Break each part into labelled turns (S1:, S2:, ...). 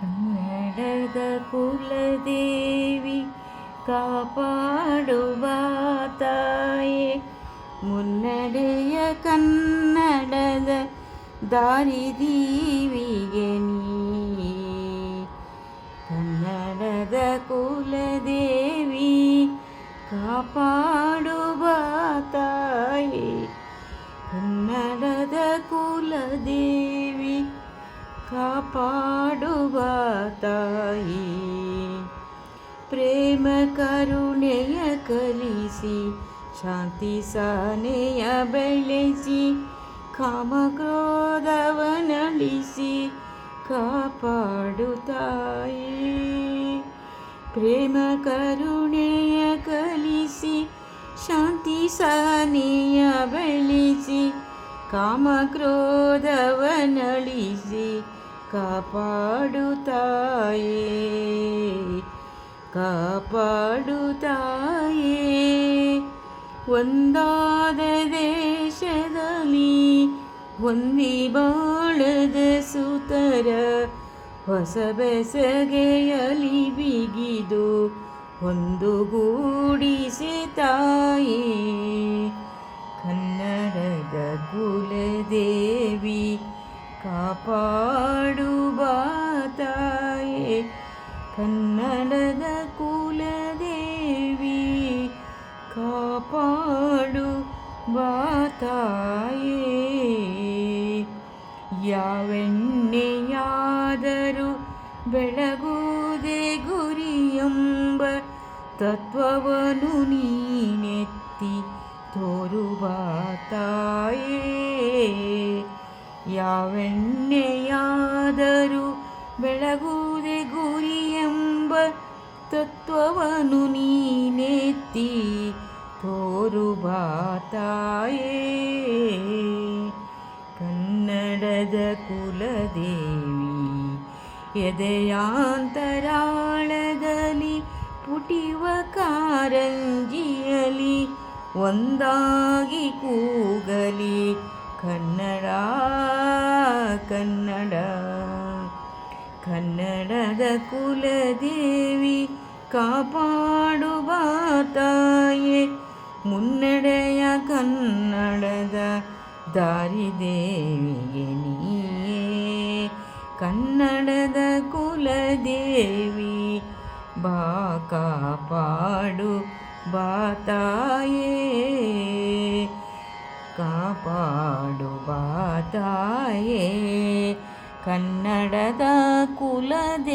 S1: ಕನ್ನಡದ ಕುಲದೇವಿ ಕಾಪಾಡುವ ತಾಯೇ ಮುನ್ನಡೆಯ ಕನ್ನಡದ ದಾರಿದೀವಿಗೆ ನೀ. ಕನ್ನಡದ ಕುಲದೇವಿ ಕಾಪಾಡುವ ತಾಯಿ ಕನ್ನಡದ ಕುಲದೇವಿ ಕಾಪಾಡುವ ತಾಯಿ. ಪ್ರೇಮ ಕರುಣೆಯ ಕಲಿಸಿ, ಶಾಂತಿ ಸಹನೆಯ ಬೆಳೆಸಿ ಕಾಮಕ್ರೋಧವನಳಿಸಿ ಕಾಪಾಡು ತಾಯಿ. ಪ್ರೇಮ ಕರುಣೆಯ ಕಲಿಸಿ, ಶಾಂತಿ ಸಹನೆಯ ಬೆಳೆಸಿ ಕಾಮಕ್ರೋಧವನಳಿಸಿ ಕಾಪಾಡು ತಾಯೇ ಒಂದಾದ ದೇಶದಲ್ಲಿ ಹೊಂದಿ ಬಾಳದ ಸುತರ ಹೊಸ ಬೆಸಗೆಯಲಿ ಬಿಗಿದು ಒಂದು ಗೂಡಿಸಿ ತಾಯಿ ಕನ್ನಡದ ಕುಲದೇವಿ ಕಾಪಾಡುವ ಬಾತಾಯೇ. ಯಾವೆಣ್ಣೆಯಾದರೂ ಬೆಳಗುವುದೇ ಗುರಿಯೆಂಬ ತತ್ವವನ್ನು ನೀನೆತ್ತಿ ತೋರುವ ತಾಯೇ ಯಾವೆಣ್ಣೆಯಾದರೂ ಬೆಳಗುವುದೇ ಗುರಿಯೆಂಬ ತತ್ವವನ್ನು ನೀನೆತ್ತಿ ತೋರುವ ತಾಯೇ ಕನ್ನಡದ ಕುಲದೇವಿ, ಎದೆಯಾಂತರಾಳದಲ್ಲಿ ಪುಟಿವ ಕಾರಂಜಿಯಲಿ, ಒಂದಾಗಿ ಕೂಗಲಿ. ಕನ್ನಡ ಕನ್ನಡ, ಕನ್ನಡದ ಕುಲದೇವಿ ಕಾಪಾಡುವ ತಾಯೇ ಮುನ್ನಡೆಯ ಕನ್ನಡದ ದಾರಿದೇವಿಗೆ ನೀಯೇ. ಕನ್ನಡದ ಕುಲದೇವಿ ಬಾ ಕಾಪಾಡು ಬಾ ತಾಯೇ. ಕಾಪಾಡು ಬಾತಾಯೇ ಕನ್ನಡದ ಕುಲದೇವಿ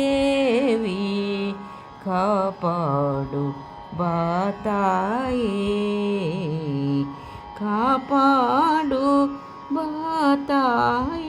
S1: ಕಾಪಾಡು బాతాయే కాపాడు బాతాయే